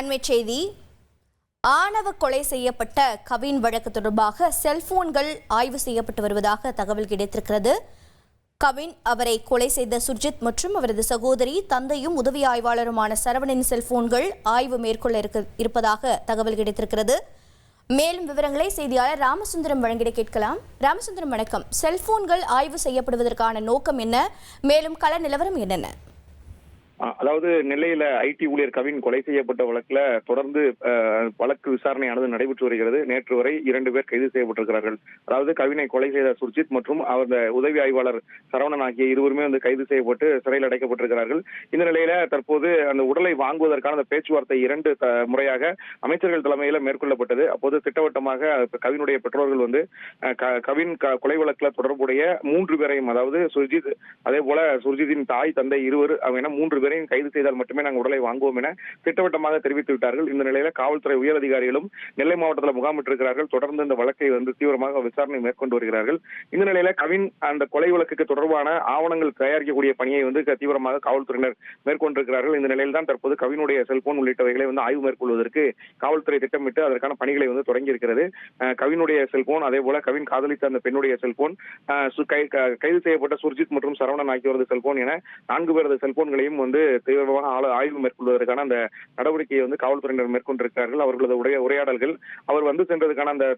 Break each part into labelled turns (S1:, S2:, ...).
S1: அண்மை செய்தி. ஆணவ கொலை செய்யப்பட்ட கவின் வழக்கு தொடர்பாக செல்போன்கள் ஆய்வு செய்யப்பட்டு வருவதாக தகவல் கிடைத்திருக்கிறது. கவின் அவரை கொலை செய்த சுர்ஜித் மற்றும் அவரது சகோதரி தந்தையும் உதவி ஆய்வாளருமான சரவணின் செல்போன்கள் ஆய்வு மேற்கொள்ள இருக்க- இருப்பதாக தகவல் கிடைத்திருக்கிறது. மேலும் விவரங்களை செய்தியாளர் ராமசுந்தரம் வழங்கிட கேட்கலாம். ராமசுந்தரம் வணக்கம். செல்போன்கள் ஆய்வு செய்யப்படுவதற்கான நோக்கம் என்ன? மேலும் கள நிலவரம் என்னென்ன?
S2: அதாவது நெல்லையில ஐடி ஊழியர் கவின் கொலை செய்யப்பட்ட வழக்குல தொடர்ந்து வழக்கு விசாரணையானது நடைபெற்று வருகிறது. நேற்று வரை இரண்டு பேர் கைது செய்யப்பட்டிருக்கிறார்கள். அதாவது கவினை கொலை செய்த சுர்ஜித் மற்றும் அவர் உதவி ஆய்வாளர் சரவணன் ஆகிய இருவருமே வந்து கைது செய்யப்பட்டு சிறையில் அடைக்கப்பட்டிருக்கிறார்கள். இந்த நிலையில தற்போது அந்த உடலை வாங்குவதற்கான அந்த பேச்சுவார்த்தை இரண்டு த- முறையாக அமைச்சர்கள் தலைமையில மேற்கொள்ளப்பட்டது. அப்போது திட்டவட்டமாக கவினுடைய பெற்றோர்கள் வந்து க- கவின் க- கொலை வழக்குல தொடர்புடைய மூன்று பேரையும் அதாவது சுர்ஜித் அதே போல சுர்ஜித்தின் தாய் தந்தை இருவர் அவங்க என மூன்று இருவரையும் கைது செய்தால் மட்டுமே நாங்கள் உடலை வாங்குவோம் என திட்டவட்டமாக தெரிவித்து விட்டார்கள். இந்த நிலையில காவல்துறை உயர் அதிகாரிகளும் நெல்லை மாவட்டத்தில் முகாமிட்டிருக்கிறார்கள் தொடர்ந்து இந்த வழக்கை வந்து தீவிரமாக விசாரணை மேற்கொண்டு வருகிறார்கள். இந்த நிலையில கவின் அந்த கொலை வழக்குக்கு தொடர்பான ஆவணங்கள் தயாரிக்கக்கூடிய பணியை வந்து தீவிரமாக காவல்துறையினர் மேற்கொண்டிருக்கிறார்கள். இந்த நிலையில் தான் தற்போது கவினுடைய செல்போன் உள்ளிட்டவைகளை வந்து ஆய்வு மேற்கொள்வதற்கு காவல்துறை திட்டமிட்டு அதற்கான பணிகளை வந்து தொடங்கி இருக்கிறது கவினுடைய செல்போன் அதே போல கவின் காதலித்த அந்த பெண்ணுடைய செல்போன் கைது செய்யப்பட்ட சுர்ஜித் மற்றும் சரவணன் ஆகியோரது செல்போன் என நான்கு பேரது செல்போன்களையும் வந்து தீவிரமாக ஆள- ஆய்வு மேற்கொள்வதற்கான அந்த நடவடிக்கையை வந்து காவல்துறையினர் மேற்கொண்டிருக்கிறார்கள். அவர்களது உடைய உரையாடல்கள். அவர் வந்து சென்றதுக்கான அந்த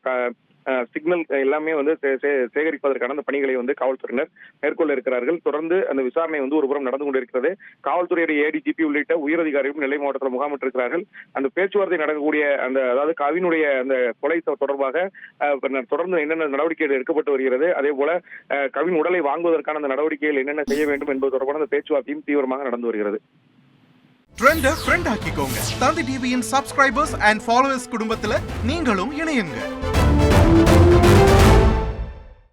S2: சிக்னல் எல்லாமே வந்து சே- சே- சேகரிப்பதற்கான அந்த பணிகளை வந்து காவல்துறையினர் மேற்கொள்ள இருக்கிறார்கள். தொடர்ந்து அந்த விசாரணை வந்து ஒருபுறம் நடந்து கொண்டிருக்கிறது. காவல்துறையுடைய ஏடிஜிபி உள்ளிட்ட உயரதிகாரிகளும் நெல்லை மாவட்டத்தில் முகாமிட்டிருக்கிறார்கள். அந்த பேச்சுவார்த்தை நடக்கக்கூடிய அந்த அதாவது கவினுடைய அந்த கொலை தொடர்பாக தொடர்ந்து என்னென்ன நடவடிக்கைகள் எடுக்கப்பட்டு வருகிறது அதே போல கவின் உடலை வாங்குவதற்கான அந்த நடவடிக்கைகள் என்னென்ன செய்ய வேண்டும் என்பது தொடர்பான அந்த பேச்சுவார்த்தையும் தீவிரமாக நடந்து வருகிறது.
S3: ட்ரெண்ட ஃப்ரெண்ட் ஆக்கிக்கோங்க. தந்தி டிவியின் சப்ஸ்கிரைபர்ஸ் அண்ட் ஃபாலோவர்ஸ் குடும்பத்துல நீங்களும் இணையுங்க. Thank you.